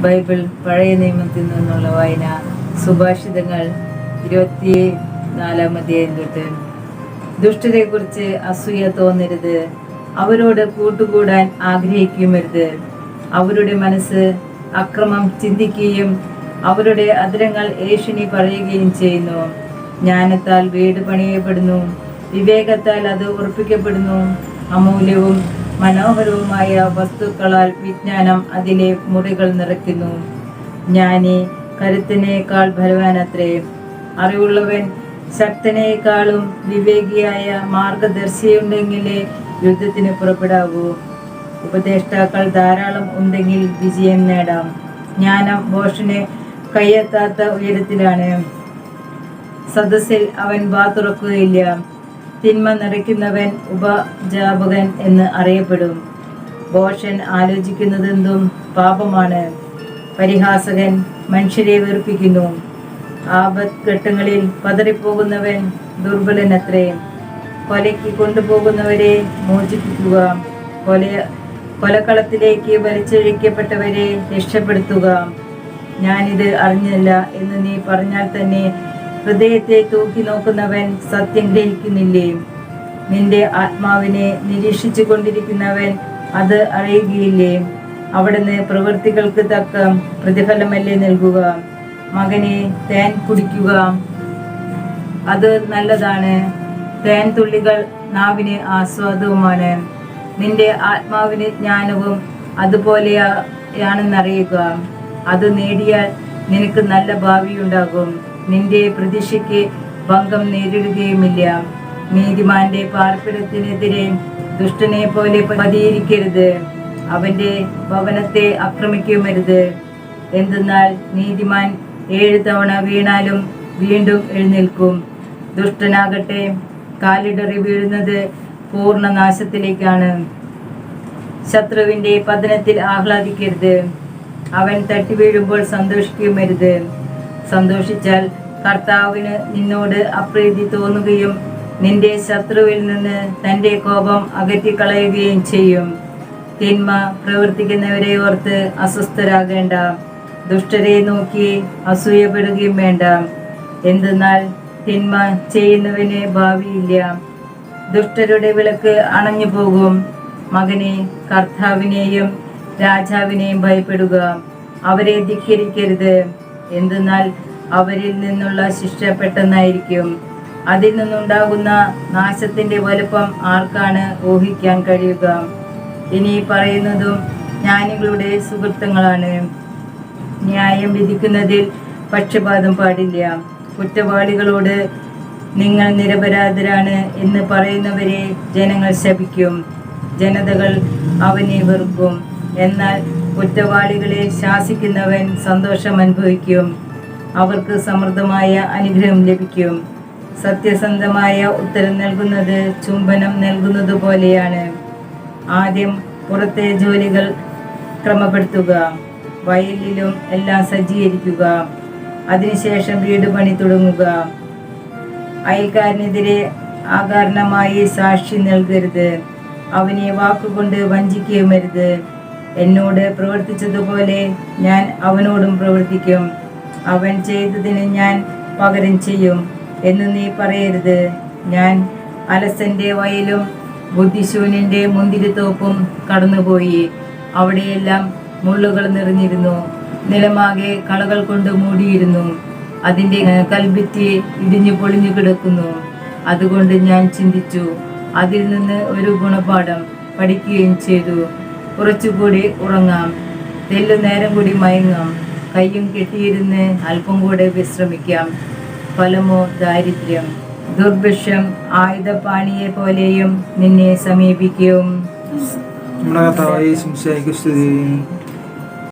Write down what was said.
Bible പഴയ നിയമത്തിൽ നിന്നുള്ള വായന സുഭാഷിതങ്ങൾ ഇരുപത്തി നാലാം അധ്യായം തൊട്ട്. ദുഷ്ടരെക്കുറിച്ച് അസൂയ തോന്നരുത്. അവരോട് കൂട്ടുകൂടാൻ ആഗ്രഹിക്കുമരുത്. അവരുടെ മനസ്സ് അക്രമം ചിന്തിക്കുകയും അവരുടെ അതിരങ്ങൾ ഏഷണി പറയുകയും ചെയ്യുന്നു. ജ്ഞാനത്താൽ വീട് പണിയപ്പെടുന്നു. വിവേകത്താൽ അത് ഉറപ്പിക്കപ്പെടുന്നു. അമൂല്യവും മനോഹരവുമായ വസ്തുക്കളാൽ വിജ്ഞാനം അതിലെ മുറികൾ നിറയ്ക്കുന്നു. ജ്ഞാനി കരുത്തിനേക്കാൾ ബലവാനത്രേ അറിവുള്ളവൻ ശക്തനേക്കാളും വിവേകിയായ മാർഗദർശിയുണ്ടെങ്കിലേ യുദ്ധത്തിന് പുറപ്പെടാവൂ. ഉപദേഷ്ടാക്കൾ ധാരാളം ഉണ്ടെങ്കിൽ വിജയം നേടാം. ജ്ഞാനം ബോഷിനെ കയ്യെത്താത്ത ഉയരത്തിലാണ്. സദസ്സിൽ അവൻ വാ തുറക്കുകയില്ല തിന്മ നിറയ്ക്കുന്നവൻ ഉപജാപകൻ എന്ന് അറിയപ്പെടും. ഭോഷൻ ആലോചിക്കുന്നതെന്തും പാപമാണ്. പരിഹാസകൻ മനുഷ്യരെ വെറുപ്പിക്കുന്നു. ആപത്ഘട്ടങ്ങളിൽ പതറിപ്പോകുന്നവൻ ദുർബലനത്രേ. കൊലയ്ക്ക് കൊണ്ടുപോകുന്നവരെ മോചിപ്പിക്കുക. കൊല കൊലക്കളത്തിലേക്ക് വലിച്ചഴിക്കപ്പെട്ടവരെ രക്ഷപ്പെടുത്തുക. ഞാനിത് അറിഞ്ഞില്ല എന്ന് നീ പറഞ്ഞാൽ തന്നെ ഹൃദയത്തെ തൂക്കി നോക്കുന്നവൻ സത്യം ഗ്രഹിക്കുന്നില്ലേ? നിന്റെ ആത്മാവിനെ നിരീക്ഷിച്ചു കൊണ്ടിരിക്കുന്നവൻ അത് അറിയുകയില്ലേ? അവിടുന്ന് പ്രവൃത്തികൾക്ക് തക്ക പ്രതിഫലമല്ലേ നൽകുക? മകനെ തേൻ കുടിക്കുക. അത് നല്ലതാണ്. തേൻ തുള്ളികൾ നാവിന് ആസ്വാദവുമാണ്. നിന്റെ ആത്മാവിന് ജ്ഞാനവും അതുപോലെയാണെന്നറിയുക അത് നേടിയാൽ നിനക്ക് നല്ല ഭാവിയുണ്ടാകും. നിന്റെ പ്രതീക്ഷയ്ക്ക് ഭംഗം നേരിടുകയുമില്ല. നീതിമാന്റെ പാർപ്പിടത്തിനെതിരെ ദുഷ്ടനെ പോലെ പതിയിരിക്കരുത്. അവന്റെ ഭവനത്തെ ആക്രമിക്കുമരുത് എന്തെന്നാൽ നീതിമാൻ ഏഴ് തവണ വീണാലും വീണ്ടും എഴുന്നേൽക്കും. ദുഷ്ടനാകട്ടെ കാലിടറി വീഴുന്നത് പൂർണ നാശത്തിലേക്കാണ് ശത്രുവിന്റെ പതനത്തിൽ ആഹ്ലാദിക്കരുത്. അവൻ തട്ടി വീഴുമ്പോൾ സന്തോഷിക്കുമരുത് സന്തോഷിച്ചാൽ കർത്താവിന് നിന്നോട് അപ്രീതി തോന്നുകയും നിന്റെ ശത്രുവിൽ നിന്ന് തന്റെ കോപം അകറ്റിക്കളയുകയും ചെയ്യും. തിന്മ പ്രവർത്തിക്കുന്നവരെ ഓർത്ത് അസ്വസ്ഥരാകേണ്ട. ദുഷ്ടരെ നോക്കി അസൂയപ്പെടുകയും വേണ്ട. എന്തെന്നാൽ തിന്മ ചെയ്യുന്നവന് ഭാവിയില്ല. ദുഷ്ടരുടെ വിളക്ക് അണഞ്ഞു പോകും. മകനെ കർത്താവിനെയും രാജാവിനെയും ഭയപ്പെടുക. അവരെ ധിക്കരിക്കരുത് എന്തെന്നാൽ അവരിൽ നിന്നുള്ള ശിക്ഷ പെട്ടെന്നായിരിക്കും. അതിൽ നിന്നുണ്ടാകുന്ന നാശത്തിന്റെ വലുപ്പം ആർക്കാണ് ഊഹിക്കാൻ കഴിയുക? ഇനി പറയുന്നതും ജ്ഞാനികളുടെ സുഹൃത്തുക്കളാണ്. ന്യായം വിധിക്കുന്നതിൽ പക്ഷപാതം പാടില്ല. കുറ്റവാളികളോട് നിങ്ങൾ നിരപരാധരാണ് എന്ന് പറയുന്നവരെ ജനങ്ങൾ ശപിക്കും. ജനതകൾ അവനെ വെറുക്കും. എന്നാൽ കുറ്റവാളികളെ ശാസിക്കുന്നവൻ സന്തോഷം അനുഭവിക്കും. അവർക്ക് സമൃദ്ധമായ അനുഗ്രഹം ലഭിക്കും. സത്യസന്ധമായ ഉത്തരം നൽകുന്നത് ചുംബനം നൽകുന്നത് പോലെയാണ്. ആദ്യം പുറത്തെ ജോലികൾ ക്രമപ്പെടുത്തുക. വയലിലും എല്ലാം സജ്ജീകരിക്കുക. അതിനുശേഷം വീട് പണി തുടങ്ങുക. അയൽക്കാരനെതിരെ ആകാരണമായി സാക്ഷി നൽകരുത്. അവനെ വാക്കുകൊണ്ട് വഞ്ചിക്കുകയുമരുത് എന്നോട് പ്രവർത്തിച്ചതുപോലെ ഞാൻ അവനോടും പ്രവർത്തിക്കും. അവൻ ചെയ്തതിന് ഞാൻ പകരം ചെയ്യും എന്ന് നീ പറയരുത്. ഞാൻ അലസന്റെ വയലും ബുദ്ധിശൂന്യന്റെ മുന്തിരിത്തോപ്പും കടന്നുപോയി. അവിടെയെല്ലാം മുള്ളുകൾ നിറഞ്ഞിരുന്നു. നിലമാകെ കളകൾ കൊണ്ട് മൂടിയിരുന്നു. അതിന്റെ കൽഭിത്തി ഇടിഞ്ഞു പൊളിഞ്ഞു കിടക്കുന്നു. അതുകൊണ്ട് ഞാൻ ചിന്തിച്ചു അതിൽ നിന്ന് ഒരു ഗുണപാഠം പഠിക്കുകയും ചെയ്തു. കുറച്ചുകൂടി ഉറങ്ങാം. തെല്ലു നേരം കൂടി മയങ്ങാം. കയ്യും കെട്ടിയിരുന്ന് അല്പം കൂടെ വിശ്രമിക്കാം. ഫലമോ ദാരിദ്ര്യം. ദുർഭിക്ഷം ആയുധപാണിയെ പോലെയും നിന്നെ സമീപിക്കും.